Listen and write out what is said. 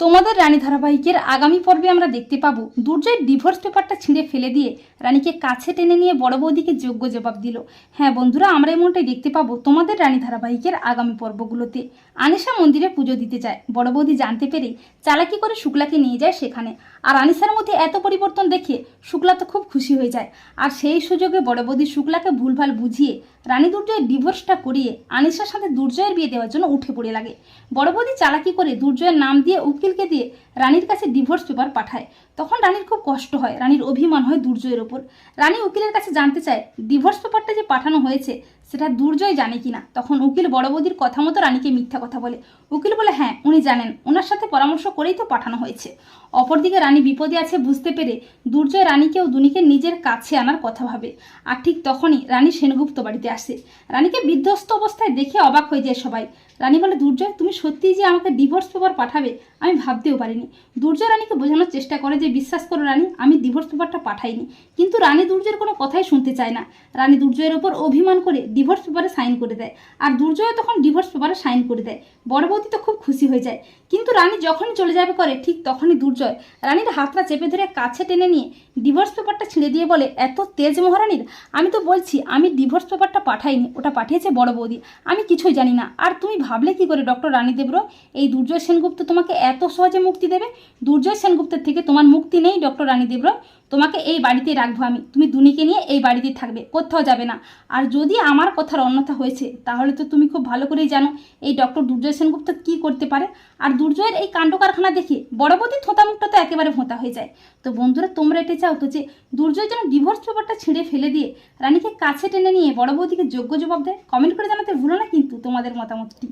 তোমাদের রানী ধারাবাহিকের আগামী পর্বে আমরা দেখতে পাবো দুর্জয়ের ডিভোর্স পেপারটা ছিঁড়ে ফেলে দিয়ে রানীকে কাছে টেনে নিয়ে বড় বৌদিকে যোগ্য জবাব দিল। হ্যাঁ বন্ধুরা, আমরা এমনটাই দেখতে পাবো তোমাদের রানী ধারাবাহিকের আগামী পর্বগুলোতে। আনিশা মন্দিরে পুজো দিতে যায়। বড় বৌদি জানতে পেরে চালাকি করে শুক্লাকে নিয়ে যায় সেখানে। আর আনিসার মধ্যে এত পরিবর্তন দেখে শুক্লা তো খুব খুশি হয়ে যায়। আর সেই সুযোগে বড় বৌদি শুক্লাকে ভুলভাল বুঝিয়ে রানী দুর্জয়ের ডিভোর্সটা করিয়ে আনিসার সাথে দুর্জয়ের বিয়ে দেওয়ার জন্য উঠে পড়ে লাগে। বড় বৌদি চালাকি করে দুর্জয়ের নাম দিয়ে উকিলকে দিয়ে রানীর কাছে ডিভোর্স পেপার পাঠায়। তখন রানীর খুব কষ্ট হয়, রানীর অভিমান হয় দুর্জয়ের ওপর। রানী উকিলের কাছে জানতে চায় ডিভোর্স পেপারটা যে পাঠানো হয়েছে, সেটা দুর্জয় জানে কিনা? তখন উকিল বড় বৌদির কথা মতো রানীকে মিথ্যা কথা বলে। উকিল বলে হ্যাঁ উনি জানেন। ওনার সাথে পরামর্শ করেই তো পাঠানো হয়েছে। অপরদিকে রানী বিপদে আছে বুঝতে পেরে দুর্জয় রানীকেও দুনিকে নিজের কাছে আনার কথা ভাবে। আর ঠিক তখনই রানী সেনগুপ্ত বাড়িতে আসে। রানীকে বিধ্বস্ত অবস্থায় দেখে অবাক হয়ে যায় সবাই। রানী বলে, দুর্জয়, তুমি সত্যিই যে আমাকে ডিভোর্স পেপার পাঠাবে, আমি ভাবতেও পারিনি। দুর্জয় রানীকে বোঝানোর চেষ্টা করে যে, বিশ্বাস করো রানী, আমি ডিভোর্স পেপারটা পাঠাইনি। কিন্তু রানী দুর্জয়ের কোনো কথাই শুনতে চায় না। রানী দুর্জয়ের ওপর অভিমান করে ডিভোর্স পেপারে সাইন করে দেয়। আর দুর্জয় তখন ডিভোর্স পেপারে সাইন করে দেয়। বড় বৌদি তো খুব খুশি হয়ে যায়। কিন্তু রানী যখনই চলে যাবে করে ঠিক তখনই দুর্জয় রানীর হাতটা চেপে ধরে কাছে টেনে নিয়ে ডিভোর্স পেপারটা ছিঁড়ে দিয়ে বলে, এত তেজ মহারানীর, আমি তো বলছি, আমি ডিভোর্স পেপারটা পাঠাইনি, ওটা পাঠিয়েছে বড় বৌদি। আমি কিছুই জানি না। আর তুমি ভাবলে কি করে ডক্টর রানী দেব্র এই দুর্জয় সেনগুপ্ত তোমাকে এত সহজে মুক্তি দেবে। দুর্জয় সেনগুপ্তের থেকে তোমার মুক্তি নেই, ডক্টর রানী দেব্র তোমাকে এই বাড়িতেই রাখব আমি। তুমি দুনিকে নিয়ে এই বাড়িতেই থাকবে, কোথাও যাবে না। আর যদি আমার কথার অন্যথা হয়েছে, তাহলে তো তুমি খুব ভালো করেই জানো এই ডক্টর দুর্জয় সেনগুপ্ত কি করতে পারে। আর দুর্জয়ের এই কাণ্ড কারখানা দেখে বড়বতী থোতা মুখটা তো একেবারে ভোঁতা হয়ে যায়। তো বন্ধুরা, তোমরা এটা চাও তো যে দুর্জয় যেন ডিভোর্স পেপারটা ছিঁড়ে ফেলে দিয়ে রানীকে কাছে টেনে নিয়ে বড় বৌদিকে যোগ্য জবাব দেয়? কমেন্ট করে জানাতে ভুলো না কিন্তু তোমাদের মতামতটি।